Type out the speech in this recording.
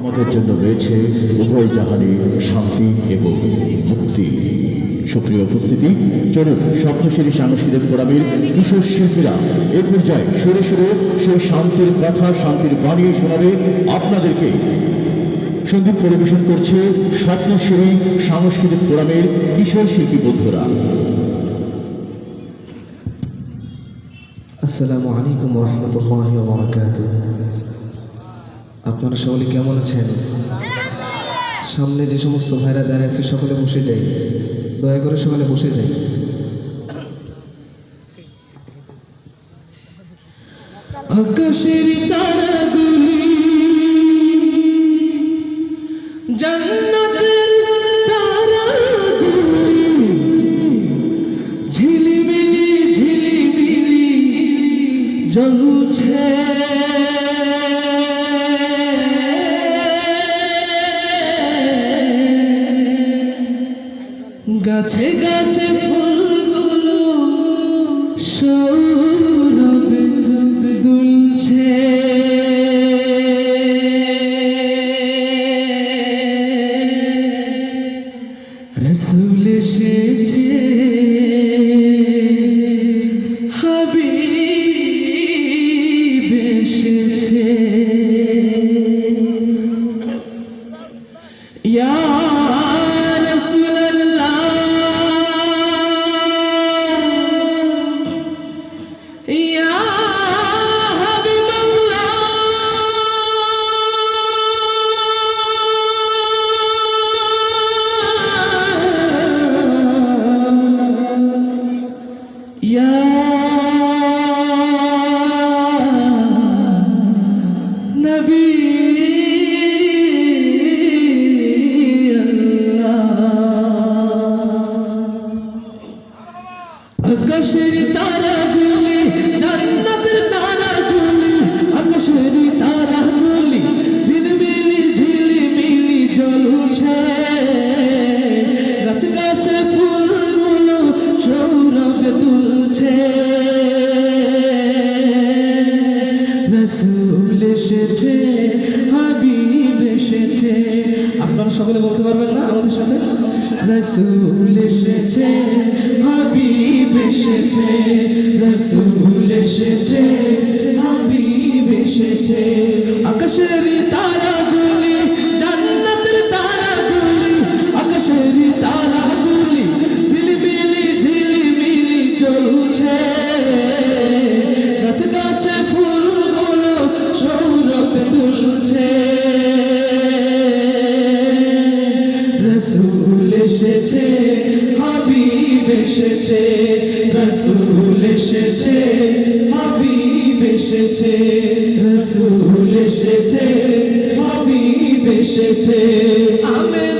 আমাদের জন্য রয়েছে উভয় জাহানে, শান্তি এবং মুক্তি। সুপ্রিয় উপস্থিতি, চলুন স্বপ্নশীলী সাংস্কৃতিক ফোরামের কিশোর শিল্পীরা এ পর্যায়ে সুরে সুরে সেই শান্তির কথা, শান্তির বাণী শোনাবে আপনাদেরকে। সংগীত পরিবেশন করছে স্বপ্নশীলী সাংস্কৃতিক ফোরামের কিশোর শিল্পী বন্ধুরা। আসসালামু আলাইকুম রহমতুল্লাহ আপনারা সকলে কেমন আছেন? সামনে যে সমস্ত ভাইরা দাঁড়িয়ে আছে, সকলে বসে যাই। দয়া করে সকলে বসে যাই। আকাশের তারাগুলি জান্নাতের ঝিলিমিলি ঝিলিমিলি জ্বলছে। গাছে গাছে ফুলগুলো সৌরভে দুলছে। রসুল এসেছে Yeah. রসুল এসেছে, হাবিব এসেছে। আপনারা সকলে বলতে পারবেন না আমাদের সাথে? রসুল এসেছে, হাবিব এসেছে। রসুল এসেছে, হাবিব এসেছে। আকাশের রসুল এসেছে হাবিব এসেছে রসুল এসেছে হাবিব এসেছে রসুল এসেছে হাবিব এসেছে। আমেদার